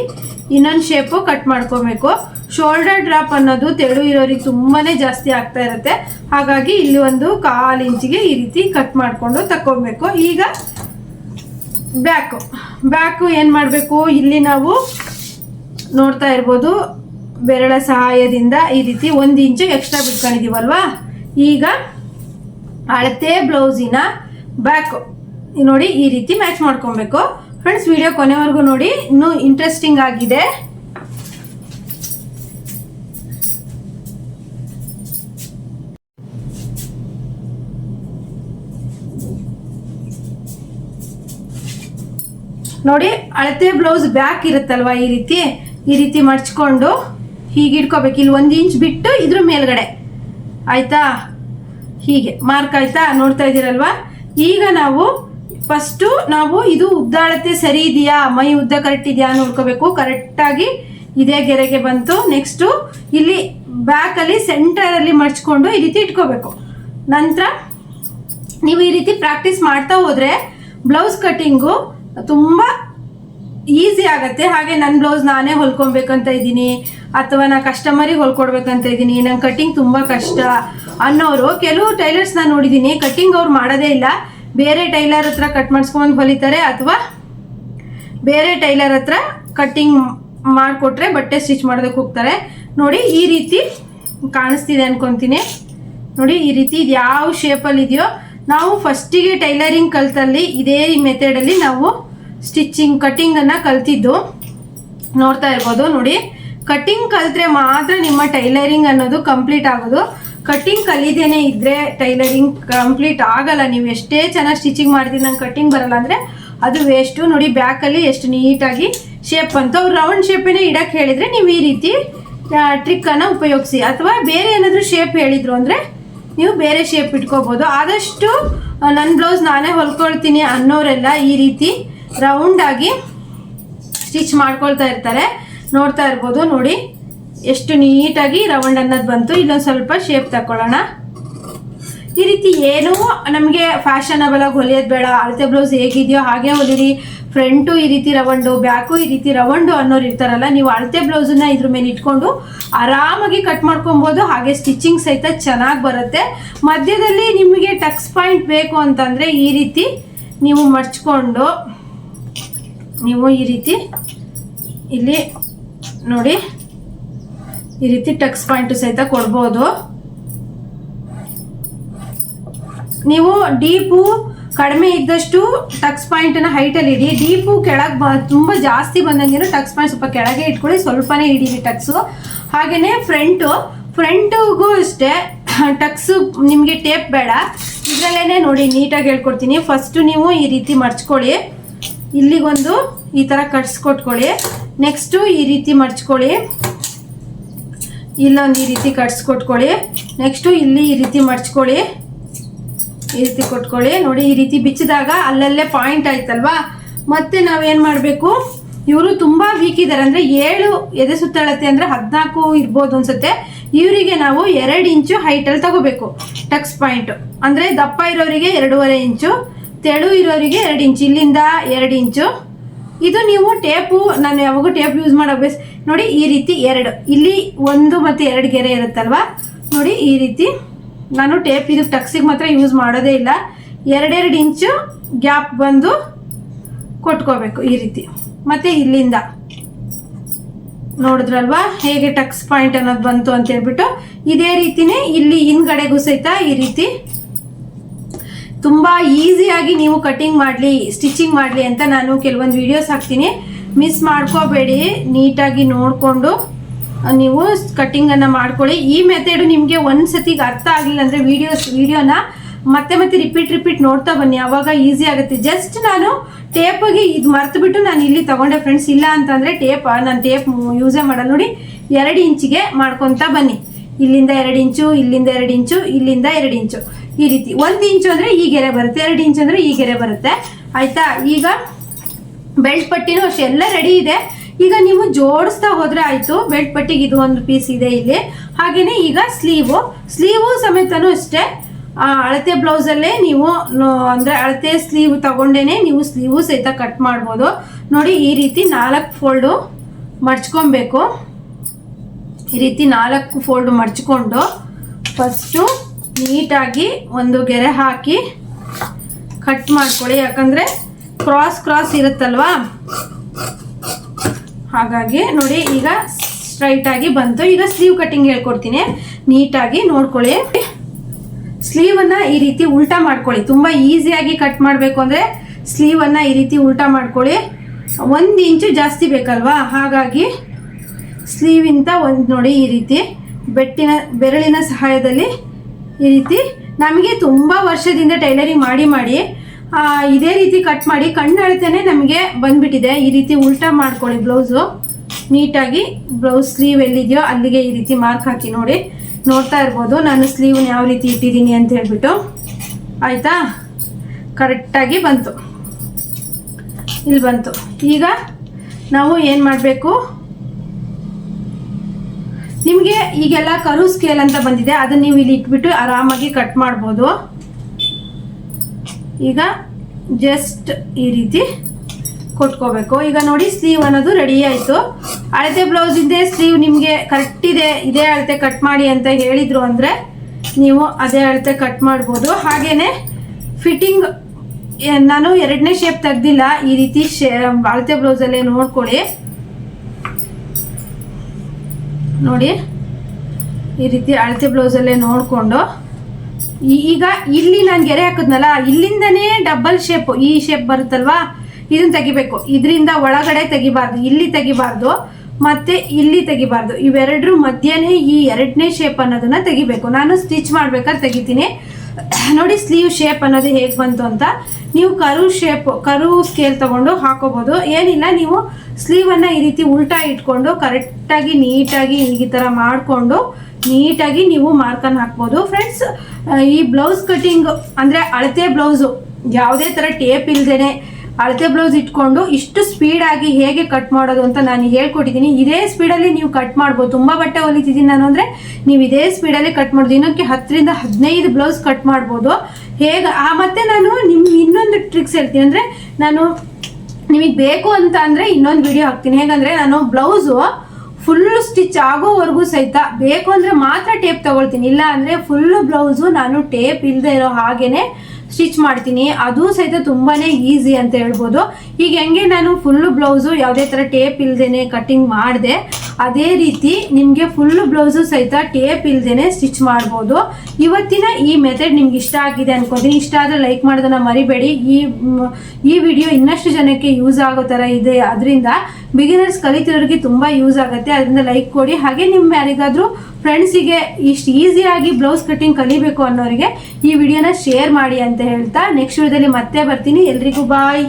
ಇನ್ನೊಂದು ಶೇಪು ಕಟ್ ಮಾಡ್ಕೋಬೇಕು. ಶೋಲ್ಡರ್ ಡ್ರಾಪ್ ಅನ್ನೋದು ತೆಳು ಇರೋರಿಗೆ ತುಂಬಾನೇ ಜಾಸ್ತಿ ಆಗ್ತಾ ಇರುತ್ತೆ. ಹಾಗಾಗಿ ಇಲ್ಲಿ ಒಂದು ಕಾಲು ಇಂಚಿಗೆ ಈ ರೀತಿ ಕಟ್ ಮಾಡಿಕೊಂಡು ತಕ್ಕೊಬೇಕು. ಈಗ ಬ್ಯಾಕು ಬ್ಯಾಕು ಏನು ಮಾಡಬೇಕು? ಇಲ್ಲಿ ನಾವು ನೋಡ್ತಾ ಇರ್ಬೋದು ಬೆರಳ ಸಹಾಯದಿಂದ ಈ ರೀತಿ ಒಂದು ಇಂಚು ಎಕ್ಸ್ಟ್ರಾ ಬಿಟ್ಕೊಂಡಿದೀವಲ್ವಾ? ಈಗ ಅಳತೆ ಬ್ಲೌಸಿನ ಬ್ಯಾಕ್ ನೋಡಿ ಈ ರೀತಿ ಮ್ಯಾಚ್ ಮಾಡ್ಕೊಬೇಕು. ಫ್ರೆಂಡ್ಸ್ ವಿಡಿಯೋ ಕೊನೆವರೆಗೂ ನೋಡಿ. ಇನ್ನೂ ಇಂಟ್ರೆಸ್ಟಿಂಗ್ ಆಗಿದೆ. ನೋಡಿ, ಅಳತೆ ಬ್ಲೌಸ್ ಬ್ಯಾಕ್ ಇರುತ್ತಲ್ವಾ ಈ ರೀತಿ? ಈ ರೀತಿ ಮಡ್ಚ್ಕೊಂಡು ಹೀಗೆ ಇಟ್ಕೋಬೇಕು ಇಲ್ಲಿ ಒಂದು ಇಂಚ್ ಬಿಟ್ಟು ಇದ್ರ ಮೇಲ್ಗಡೆ. ಆಯ್ತಾ? ಹೀಗೆ ಮಾರ್ಕ್ ಆಯ್ತಾ? ನೋಡ್ತಾ ಇದ್ದೀರಲ್ವಾ? ಈಗ ನಾವು ಫಸ್ಟು ನಾವು ಇದು ಉದ್ದಾಳತೆ ಸರಿ ಇದೆಯಾ? ಮೈ ಉದ್ದ ಕರೆಕ್ಟ್ ಇದೆಯಾ ನೋಡ್ಕೋಬೇಕು. ಕರೆಕ್ಟಾಗಿ ಇದೇ ಗೆರೆಗೆ ಬಂತು. ನೆಕ್ಸ್ಟು ಇಲ್ಲಿ ಬ್ಯಾಕಲ್ಲಿ ಸೆಂಟರಲ್ಲಿ ಮಡ್ಚ್ಕೊಂಡು ಈ ರೀತಿ ಇಟ್ಕೋಬೇಕು. ನಂತರ ನೀವು ಈ ರೀತಿ ಪ್ರಾಕ್ಟೀಸ್ ಮಾಡ್ತಾ ಹೋದ್ರೆ ಬ್ಲೌಸ್ ಕಟ್ಟಿಂಗು ತುಂಬ ಈಸಿ ಆಗತ್ತೆ. ಹಾಗೆ ನನ್ನ ಬ್ಲೌಸ್ ನಾನೇ ಹೊಲ್ಕೊಬೇಕಂತ ಇದ್ದೀನಿ. ಅಥವಾ ನಾ ಕಸ್ಟಮರಿಗೆ ಹೊಲ್ಕೊಡ್ಬೇಕಂತ ಇದ್ದೀನಿ. ನಂಗೆ ಕಟಿಂಗ್ ತುಂಬ ಕಷ್ಟ ಅನ್ನೋರು, ಕೆಲವು ಟೈಲರ್ಸ್ ಟೈಲರ್ಸ್ನ ನೋಡಿದ್ದೀನಿ ಕಟಿಂಗ್ ಅವ್ರು ಮಾಡೋದೇ ಇಲ್ಲ. ಬೇರೆ ಟೈಲರ್ ಹತ್ರ ಕಟ್ ಮಾಡಿಸ್ಕೊಂಡು ಹೊಲಿತಾರೆ ಅಥವಾ ಬೇರೆ ಟೈಲರ್ ಹತ್ರ ಕಟ್ಟಿಂಗ್ ಮಾಡಿಕೊಟ್ರೆ ಬಟ್ಟೆ ಸ್ಟಿಚ್ ಮಾಡೋದಕ್ಕೆ ಹೋಗ್ತಾರೆ. ನೋಡಿ, ಈ ರೀತಿ ಕಾಣಿಸ್ತಿದೆ ಅನ್ಕೊಂತೀನಿ. ನೋಡಿ, ಈ ರೀತಿ ಇದು ಯಾವ ಶೇಪಲ್ಲಿ ಇದೆಯೋ, ನಾವು ಫಸ್ಟಿಗೆ ಟೈಲರಿಂಗ್ ಕಲ್ತಲ್ಲಿ ಇದೇ ಮೆಥಡಲ್ಲಿ ನಾವು ಸ್ಟಿಚ್ಚಿಂಗ್ ಕಟ್ಟಿಂಗನ್ನು ಕಲ್ತಿದ್ದು. ನೋಡ್ತಾ ಇರ್ಬೋದು, ನೋಡಿ. ಕಟ್ಟಿಂಗ್ ಕಲಿತ್ರೆ ಮಾತ್ರ ನಿಮ್ಮ ಟೈಲರಿಂಗ್ ಅನ್ನೋದು ಕಂಪ್ಲೀಟ್ ಆಗೋದು. ಕಟ್ಟಿಂಗ್ ಕಲಿದೇನೆ ಇದ್ರೆ ಟೈಲರಿಂಗ್ ಕಂಪ್ಲೀಟ್ ಆಗಲ್ಲ. ನೀವು ಎಷ್ಟೇ ಚೆನ್ನಾಗಿ ಸ್ಟಿಚಿಂಗ್ ಮಾಡ್ತೀನಿ ನಂಗೆ ಕಟ್ಟಿಂಗ್ ಬರಲ್ಲ ಅಂದರೆ ಅದು ವೇಸ್ಟು ನೋಡಿ ಬ್ಯಾಕಲ್ಲಿ ಎಷ್ಟು ನೀಟಾಗಿ ಶೇಪ್ ಅಂತ ಅವ್ರು ರೌಂಡ್ ಶೇಪೇನೆ ಇಡಕ್ಕೆ ಹೇಳಿದರೆ ನೀವು ಈ ರೀತಿ ಟ್ರಿಕ್ಕನ್ನು ಉಪಯೋಗಿಸಿ. ಅಥವಾ ಬೇರೆ ಏನಾದರೂ ಶೇಪ್ ಹೇಳಿದ್ರು ಅಂದರೆ ನೀವು ಬೇರೆ ಶೇಪ್ ಇಟ್ಕೋಬೋದು. ಆದಷ್ಟು ನನ್ನ ಬ್ಲೌಸ್ ನಾನೇ ಹೊಲ್ಕೊಳ್ತೀನಿ ಅನ್ನೋರೆಲ್ಲ ಈ ರೀತಿ ರೌಂಡಾಗಿ ಸ್ಟಿಚ್ ಮಾಡ್ಕೊಳ್ತಾ ಇರ್ತಾರೆ. ನೋಡ್ತಾ ಇರ್ಬೋದು, ನೋಡಿ. ಎಷ್ಟು ನೀಟಾಗಿ ರೌಂಡ್ ಅನ್ನೋದು ಬಂತು. ಇನ್ನೊಂದು ಸ್ವಲ್ಪ ಶೇಪ್ ತಗೊಳ್ಳೋಣ ಈ ರೀತಿ ಏನೂ ನಮಗೆ ಫ್ಯಾಷನಬಲ್ ಆಗಿ ಹೊಲಿಯೋದು ಬೇಡ. ಅಳತೆ ಬ್ಲೌಸ್ ಹೇಗಿದೆಯೋ ಹಾಗೆ ಹೊಲಿರಿ. ಫ್ರಂಟು ಈ ರೀತಿ ರವಂಡು ಬ್ಯಾಕು ಈ ರೀತಿ ರವಂಡು ಅನ್ನೋರು ಇರ್ತಾರಲ್ಲ, ನೀವು ಅಳತೆ ಬ್ಲೌಸನ್ನ ಇದ್ರ ಮೇಲೆ ಇಟ್ಕೊಂಡು ಆರಾಮಾಗಿ ಕಟ್ ಮಾಡ್ಕೊಬೋದು. ಹಾಗೆ ಸ್ಟಿಚಿಂಗ್ ಸಹಿತ ಚೆನ್ನಾಗಿ ಬರುತ್ತೆ. ಮಧ್ಯದಲ್ಲಿ ನಿಮಗೆ ಟಕ್ಸ್ ಪಾಯಿಂಟ್ ಬೇಕು ಅಂತಂದರೆ ಈ ರೀತಿ ನೀವು ಮಡ್ಚ್ಕೊಂಡು ನೀವು ಈ ರೀತಿ ಇಲ್ಲಿ ನೋಡಿ, ಈ ರೀತಿ ಟಕ್ಸ್ ಪಾಯಿಂಟ್ ಸಹಿತ ಕೊಡ್ಬೋದು. ನೀವು ಡೀಪು ಕಡಿಮೆ ಇದ್ದಷ್ಟು ಟಕ್ಸ್ ಪಾಯಿಂಟನ್ನು ಹೈಟಲ್ಲಿ ಇಡಿ. ಡೀಪು ಕೆಳಗೆ ಬ ತುಂಬ ಜಾಸ್ತಿ ಬಂದಂಗೆ ಟಕ್ಸ್ ಪಾಯಿಂಟ್ ಸ್ವಲ್ಪ ಕೆಳಗೆ ಇಟ್ಕೊಳ್ಳಿ, ಸ್ವಲ್ಪನೇ ಹಿಡೀರಿ ಟಕ್ಸು. ಹಾಗೆಯೇ ಫ್ರಂಟು ಫ್ರಂಟ್ಗೂ ಅಷ್ಟೇ ಟಕ್ಸು ನಿಮಗೆ ಟೇಪ್ ಬೇಡ. ಇದರಲ್ಲೇ ನೋಡಿ, ನೀಟಾಗಿ ಹೇಳ್ಕೊಡ್ತೀನಿ. ಫಸ್ಟು ನೀವು ಈ ರೀತಿ ಮಡ್ಚ್ಕೊಳ್ಳಿ ಇಲ್ಲಿಗೊಂದು ಈ ಥರ ಕಟ್ಸ್ಕೊಟ್ಕೊಳ್ಳಿ. ನೆಕ್ಸ್ಟು ಈ ರೀತಿ ಮಡ್ಚ್ಕೊಳ್ಳಿ. ಇಲ್ಲೊಂದು ಈ ರೀತಿ ಕಟ್ಸ್ಕೊಟ್ಕೊಳ್ಳಿ. ನೆಕ್ಸ್ಟು ಇಲ್ಲಿ ಈ ರೀತಿ ಮಡ್ಚ್ಕೊಳ್ಳಿ. ಈ ರೀತಿ ಕೊಟ್ಕೊಳ್ಳಿ. ನೋಡಿ, ಈ ರೀತಿ ಬಿಚ್ಚಿದಾಗ ಅಲ್ಲಲ್ಲೇ ಪಾಯಿಂಟ್ ಆಯ್ತಲ್ವಾ? ಮತ್ತೆ ನಾವೇನು ಮಾಡಬೇಕು? ಇವರು ತುಂಬ ವೀಕ್ ಇದ್ದಾರೆ ಅಂದರೆ ಏಳು ಎದೆ ಸುತ್ತಳತೆ ಅಂದರೆ ಹದಿನಾಲ್ಕು ಇರ್ಬೋದು ಅನ್ಸುತ್ತೆ. ಇವರಿಗೆ ನಾವು ಎರಡು ಇಂಚು ಹೈಟಲ್ಲಿ ತಗೋಬೇಕು. ಟಕ್ಸ್ ಪಾಯಿಂಟ್ ಅಂದರೆ ದಪ್ಪ ಇರೋರಿಗೆ ಎರಡೂವರೆ ಇಂಚು. ತೆಳು ಇರೋರಿಗೆ ಎರಡು ಇಂಚು, ಇಲ್ಲಿಂದ ಎರಡು ಇಂಚು. ಇದು ನೀವು ಟೇಪು, ನಾನು ಯಾವಾಗೂ ಟೇಪ್ ಯೂಸ್ ಮಾಡೋ ಬೇಸ್ ನೋಡಿ, ಈ ರೀತಿ ಎರಡು. ಇಲ್ಲಿ ಒಂದು ಮತ್ತು ಎರಡು ಗೆರೆ ಇರುತ್ತಲ್ವಾ? ನೋಡಿ, ಈ ರೀತಿ. ನಾನು ಟೇಪ್ ಇದು ಟಕ್ಸಿಗೆ ಮಾತ್ರ ಯೂಸ್ ಮಾಡೋದೇ ಇಲ್ಲ. ಎರಡೆರಡು ಇಂಚು ಗ್ಯಾಪ್ ಬಂದು ಕೊಟ್ಕೋಬೇಕು ಈ ರೀತಿ. ಮತ್ತು ಇಲ್ಲಿಂದ. ನೋಡಿದ್ರಲ್ವಾ? ಹೇಗೆ ಟಕ್ಸ್ ಪಾಯಿಂಟ್ ಅನ್ನೋದು ಬಂತು ಅಂತ ಹೇಳ್ಬಿಟ್ಟು. ಇದೇ ರೀತಿನೇ ಇಲ್ಲಿ ಹಿಂದ್ಗಡೆಗೂ ಸಹಿತ ಈ ರೀತಿ ತುಂಬ ಈಸಿಯಾಗಿ ನೀವು ಕಟಿಂಗ್ ಮಾಡಲಿ ಸ್ಟಿಚಿಂಗ್ ಮಾಡಲಿ ಅಂತ ನಾನು ಕೆಲವೊಂದು ವಿಡಿಯೋಸ್ ಹಾಕ್ತೀನಿ. ಮಿಸ್ ಮಾಡ್ಕೋಬೇಡಿ, ನೀಟಾಗಿ ನೋಡಿಕೊಂಡು ನೀವು ಕಟ್ಟಿಂಗನ್ನು ಮಾಡ್ಕೊಳ್ಳಿ. ಈ ಮೆಥಡು ನಿಮಗೆ ಒಂದು ಅರ್ಥ ಆಗಲಿಲ್ಲ ಅಂದರೆ ವೀಡಿಯೋಸ್ ವೀಡಿಯೋನ ಮತ್ತೆ ಮತ್ತೆ ರಿಪೀಟ್ ರಿಪೀಟ್ ನೋಡ್ತಾ ಬನ್ನಿ. ಅವಾಗ ಈಸಿ ಆಗುತ್ತೆ. ಜಸ್ಟ್ ನಾನು ಟೇಪಿಗೆ ಇದು ಮರ್ತು ಬಿಟ್ಟು ನಾನು ಇಲ್ಲಿ ತಗೊಂಡೆ ಫ್ರೆಂಡ್ಸ್ ಇಲ್ಲ ಅಂತಂದರೆ ಟೇಪ್ ನಾನು ಟೇಪ್ ಯೂಸೇ ಮಾಡಲ್ಲ ನೋಡಿ. ಎರಡು ಇಂಚಿಗೆ ಮಾಡ್ಕೊತಾ ಬನ್ನಿ. ಇಲ್ಲಿಂದ ಎರಡು ಇಂಚು ಇಲ್ಲಿಂದ ಎರಡು ಇಂಚು ಇಲ್ಲಿಂದ ಎರಡು ಇಂಚು ಈ ರೀತಿ. ಒಂದು ಇಂಚು ಅಂದರೆ ಈ ಗೆರೆ ಬರುತ್ತೆ, ಎರಡು ಇಂಚು ಅಂದರೆ ಈ ಗೆರೆ ಬರುತ್ತೆ. ಆಯಿತಾ? ಈಗ ಬೆಲ್ಟ್ ಪಟ್ಟಿನೂ ಅಷ್ಟೇ, ಎಲ್ಲ ರೆಡಿ ಇದೆ. ಈಗ ನೀವು ಜೋಡಿಸ್ತಾ ಹೋದ್ರೆ ಆಯಿತು. ಬೆಲ್ಟ್ ಪಟ್ಟಿಗೆ ಇದು ಒಂದು ಪೀಸ್ ಇದೆ ಇಲ್ಲಿ. ಹಾಗೇನೆ ಈಗ ಸ್ಲೀವು. ಸ್ಲೀವು ಸಮೇತನೂ ಅಷ್ಟೇ. ಅಳತೆ ಬ್ಲೌಸಲ್ಲೇ ನೀವು ಅಂದರೆ ಅಂದ್ರೆ ಅಳತೆ ಸ್ಲೀವ್ ತಗೊಂಡೇನೆ ನೀವು ಸ್ಲೀವು ಸಹಿತ ಕಟ್ ಮಾಡ್ಬೋದು. ನೋಡಿ, ಈ ರೀತಿ ನಾಲ್ಕು ಫೋಲ್ಡು ಮಡ್ಚ್ಕೊಬೇಕು. ಈ ರೀತಿ ನಾಲ್ಕು ಫೋಲ್ಡ್ ಮಡ್ಚ್ಕೊಂಡು ಫಸ್ಟು ನೀಟಾಗಿ ಒಂದು ಗೆರೆ ಹಾಕಿ ಕಟ್ ಮಾಡ್ಕೊಳ್ಳಿ. ಯಾಕಂದರೆ ಕ್ರಾಸ್ ಕ್ರಾಸ್ ಇರುತ್ತಲ್ವಾ? ಹಾಗಾಗಿ ನೋಡಿ, ಈಗ ಸ್ಟ್ರೈಟ್ ಆಗಿ ಬಂತು. ಈಗ ಸ್ಲೀವ್ ಕಟ್ಟಿಂಗ್ ಹೇಳ್ಕೊಡ್ತೀನಿ. ನೀಟಾಗಿ ನೋಡ್ಕೊಳ್ಳಿ. ಸ್ಲೀವನ್ನು ಈ ರೀತಿ ಉಲ್ಟಾ ಮಾಡ್ಕೊಳ್ಳಿ. ತುಂಬ ಈಸಿಯಾಗಿ ಕಟ್ ಮಾಡಬೇಕು ಅಂದರೆ ಸ್ಲೀವನ್ನು ಈ ರೀತಿ ಉಲ್ಟಾ ಮಾಡ್ಕೊಳ್ಳಿ. ಒಂದು ಇಂಚು ಜಾಸ್ತಿ ಬೇಕಲ್ವಾ? ಹಾಗಾಗಿ ಸ್ಲೀವಿಂದ ಒಂದು ನೋಡಿ ಈ ರೀತಿ ಬೆಟ್ಟಿನ ಬೆರಳಿನ ಸಹಾಯದಲ್ಲಿ ಈ ರೀತಿ ನಮಗೆ ತುಂಬ ವರ್ಷದಿಂದ ಟೈಲರಿಂಗ್ ಮಾಡಿ ಮಾಡಿ ಇದೇ ರೀತಿ ಕಟ್ ಮಾಡಿ ಕಣ್ಣು ಅಳತೆನೆ ನಮಗೆ ಬಂದ್ಬಿಟ್ಟಿದೆ. ಈ ರೀತಿ ಉಲ್ಟಾ ಮಾಡ್ಕೊಳ್ಳಿ ಬ್ಲೌಸು ನೀಟಾಗಿ ಬ್ಲೌಸ್ ಸ್ಲೀವ್ ಎಲ್ಲಿದೆಯೋ ಅಲ್ಲಿಗೆ ಈ ರೀತಿ ಮಾರ್ಕ್ ಹಾಕಿ ನೋಡಿ. ನೋಡ್ತಾ ಇರ್ಬೋದು ನಾನು ಸ್ಲೀವ್ನ ಯಾವ ರೀತಿ ಇಟ್ಟಿದ್ದೀನಿ ಅಂತ ಹೇಳ್ಬಿಟ್ಟು. ಆಯಿತಾ? ಕರೆಕ್ಟಾಗಿ ಬಂತು. ಇಲ್ಲಿ ಬಂತು. ಈಗ ನಾವು ಏನು ಮಾಡಬೇಕು? ನಿಮಗೆ ಈಗೆಲ್ಲ ಕರು ಸ್ಕೇಲ್ ಅಂತ ಬಂದಿದೆ, ಅದನ್ನ ನೀವು ಇಲ್ಲಿ ಇಟ್ಬಿಟ್ಟು ಆರಾಮಾಗಿ ಕಟ್ ಮಾಡ್ಬೋದು. ಈಗ ಜಸ್ಟ್ ಈ ರೀತಿ ಕೊಟ್ಕೋಬೇಕು. ಈಗ ನೋಡಿ ಸ್ಲೀವ್ ಅನ್ನೋದು ರೆಡಿ ಆಯಿತು. ಅಳತೆ ಬ್ಲೌಸ್ ಇದೆ ಸ್ಲೀವ್ ನಿಮಗೆ ಕರೆಕ್ಟ್ ಇದೆ, ಇದೇ ಅಳತೆ ಕಟ್ ಮಾಡಿ ಅಂತ ಹೇಳಿದ್ರು ಅಂದರೆ ನೀವು ಅದೇ ಅಳತೆ ಕಟ್ ಮಾಡ್ಬೋದು. ಹಾಗೆಯೇ ಫಿಟ್ಟಿಂಗ್ ನಾನು ಎರಡನೇ ಶೇಪ್ ತೆಗ್ದಿಲ್ಲ, ಈ ರೀತಿ ಶೇ ಅಳತೆ ಬ್ಲೌಸಲ್ಲೇ ನೋಡ್ಕೊಳ್ಳಿ. ನೋಡಿ, ಈ ರೀತಿ ಅಳತೆ ಬ್ಲೌಸಲ್ಲೇ ನೋಡಿಕೊಂಡು ಈಗ ಇಲ್ಲಿ ನಾನು ಗೆರೆ ಹಾಕಿದ್ನಲ್ಲ, ಇಲ್ಲಿಂದನೇ ಡಬಲ್ ಶೇಪ್ ಈ ಶೇಪ್ ಬರುತ್ತಲ್ವಾ? ಇದನ್ನ ತೆಗಿಬೇಕು. ಇದರಿಂದ ಒಳಗಡೆ ತೆಗಿಬಾರ್ದು, ಇಲ್ಲಿ ತೆಗಿಬಾರ್ದು, ಮತ್ತೆ ಇಲ್ಲಿ ತೆಗಿಬಾರ್ದು. ಇವೆರಡರ ಮಧ್ಯನೇ ಈ ಎರಡನೇ ಶೇಪ್ ಅನ್ನೋದನ್ನ ತೆಗಿಬೇಕು. ನಾನು ಸ್ಟಿಚ್ ಮಾಡ್ಬೇಕಾದ್ರೆ ತೆಗಿತೀನಿ. ನೋಡಿ ಸ್ಲೀವ್ ಶೇಪ್ ಅನ್ನೋದು ಹೇಗೆ ಬಂತು ಅಂತ. ನೀವು ಕರು ಶೇಪ್, ಕರು ಸ್ಕೇಲ್ ತಗೊಂಡು ಹಾಕೋಬಹುದು ಏನಿಲ್ಲ, ನೀವು ಸ್ಲೀವನ್ನು ಈ ರೀತಿ ಉಲ್ಟಾ ಇಟ್ಕೊಂಡು ಕರೆಕ್ಟಾಗಿ ನೀಟಾಗಿ ಈ ಥರ ಮಾಡಿಕೊಂಡು ನೀಟಾಗಿ ನೀವು ಮಾರ್ಕನ್ನು ಹಾಕ್ಬೋದು. ಫ್ರೆಂಡ್ಸ್ ಈ ಬ್ಲೌಸ್ ಕಟಿಂಗ್ ಅಂದರೆ ಅಳತೆ ಬ್ಲೌಸು ಯಾವುದೇ ಥರ ಟೇಪ್ ಇಲ್ದೇನೆ ಅಳತೆ ಬ್ಲೌಸ್ ಇಟ್ಕೊಂಡು ಇಷ್ಟು ಸ್ಪೀಡಾಗಿ ಹೇಗೆ ಕಟ್ ಮಾಡೋದು ಅಂತ ನಾನು ಹೇಳ್ಕೊಟ್ಟಿದ್ದೀನಿ. ಇದೇ ಸ್ಪೀಡಲ್ಲಿ ನೀವು ಕಟ್ ಮಾಡ್ಬೋದು. ತುಂಬ ಬಟ್ಟೆ ಹೊಲಿತಿದ್ದೀನಿ ನಾನು ಅಂದರೆ ನೀವು ಇದೇ ಸ್ಪೀಡಲ್ಲಿ ಕಟ್ ಮಾಡೋದು ದಿನಕ್ಕೆ ಹತ್ತರಿಂದ ಹದಿನೈದು ಬ್ಲೌಸ್ ಕಟ್ ಮಾಡ್ಬೋದು. ಹೇಗೆ? ಆ, ಮತ್ತೆ ನಾನು ನಿಮ್ಗೆ ಇನ್ನೊಂದು ಟ್ರಿಕ್ಸ್ ಹೇಳ್ತೀನಿ. ಅಂದರೆ ನಾನು ನಿಮಗೆ ಬೇಕು ಅಂತ ಅಂದರೆ ಇನ್ನೊಂದು ವಿಡಿಯೋ ಹಾಕ್ತೀನಿ. ಹೇಗಂದರೆ ನಾನು ಬ್ಲೌಸು ಫುಲ್ ಸ್ಟಿಚ್ ಆಗೋವರೆಗೂ ಸಹಿತ ಬೇಕು ಅಂದರೆ ಮಾತ್ರ ಟೇಪ್ ತಗೊಳ್ತೀನಿ. ಇಲ್ಲ ಅಂದರೆ ಫುಲ್ಲು ಬ್ಲೌಸು ನಾನು ಟೇಪ್ ಇಲ್ಲದೆ ಇರೋ ಹಾಗೇನೆ ಸ್ಟಿಚ್ ಮಾಡ್ತೀನಿ. ಅದು ಸಹಿತ ತುಂಬಾ ಈಸಿ ಅಂತ ಹೇಳ್ಬೋದು. ಈಗ ಹೆಂಗೆ ನಾನು ಫುಲ್ಲು ಬ್ಲೌಸು ಯಾವುದೇ ಥರ ಟೇಪ್ ಇಲ್ದೇನೆ ಕಟ್ಟಿಂಗ್ ಮಾಡಿದೆ, ಅದೇ ರೀತಿ ನಿಮಗೆ ಫುಲ್ಲು ಬ್ಲೌಸು ಸಹಿತ ಟೇಪ್ ಇಲ್ದೇನೆ ಸ್ಟಿಚ್ ಮಾಡ್ಬೋದು. ಇವತ್ತಿನ ಈ ಮೆಥಡ್ ನಿಮ್ಗೆ ಇಷ್ಟ ಆಗಿದೆ ಅನ್ಕೋತೀನಿ. ಇಷ್ಟ ಆದರೆ ಲೈಕ್ ಮಾಡೋದನ್ನ ಮರಿಬೇಡಿ. ಈ ಈ ವಿಡಿಯೋ ಇನ್ನಷ್ಟು ಜನಕ್ಕೆ ಯೂಸ್ ಆಗೋ ಥರ ಇದೆ. ಅದರಿಂದ ಬಿಗಿನರ್ಸ್ ಕಲಿತಿರೋರಿಗೆ ತುಂಬ ಯೂಸ್ ಆಗುತ್ತೆ. ಅದರಿಂದ ಲೈಕ್ ಕೊಡಿ. ಹಾಗೆ ನಿಮ್ಮ ಯಾರಿಗಾದರೂ ಫ್ರೆಂಡ್ಸಿಗೆ ಇಷ್ಟು ಈಸಿಯಾಗಿ ಬ್ಲೌಸ್ ಕಟ್ಟಿಂಗ್ ಕಲಿಬೇಕು ಅನ್ನೋರಿಗೆ ಈ ವಿಡಿಯೋನ ಶೇರ್ ಮಾಡಿ ಅಂತ ಹೇಳ್ತಾ ನೆಕ್ಸ್ಟ್ ವಿಡಿಯೋದಲ್ಲಿ ಮತ್ತೆ ಬರ್ತೀನಿ. ಎಲ್ರಿಗೂ ಬಾಯ್